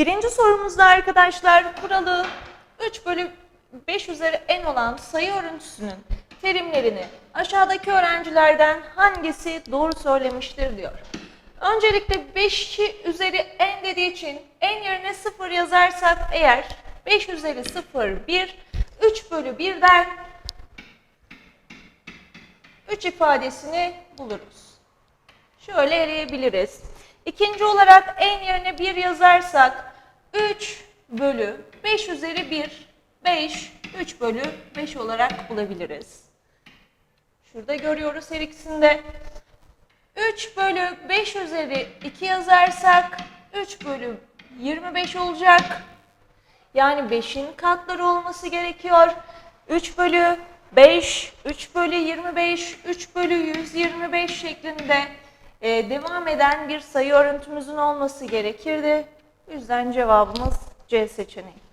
Birinci sorumuzda arkadaşlar kuralı 3 bölü 5 üzeri n olan sayı örüntüsünün terimlerini aşağıdaki öğrencilerden hangisi doğru söylemiştir diyor. Öncelikle 5'i üzeri n dediği için n yerine 0 yazarsak eğer 5 üzeri 0 1 3 bölü 1'den 3 ifadesini buluruz. Şöyle eleyebiliriz. İkinci olarak n yerine 1 yazarsak 3 bölü 5 üzeri 1, 5, 3 bölü 5 olarak bulabiliriz. Şurada görüyoruz her ikisinde. 3 bölü 5 üzeri 2 yazarsak 3 bölü 25 olacak. Yani 5'in katları olması gerekiyor. 3 bölü 5, 3 bölü 25, 3 bölü 125 şeklinde e, devam eden bir sayı örüntümüzün olması gerekirdi. O yüzden cevabımız C seçeneği.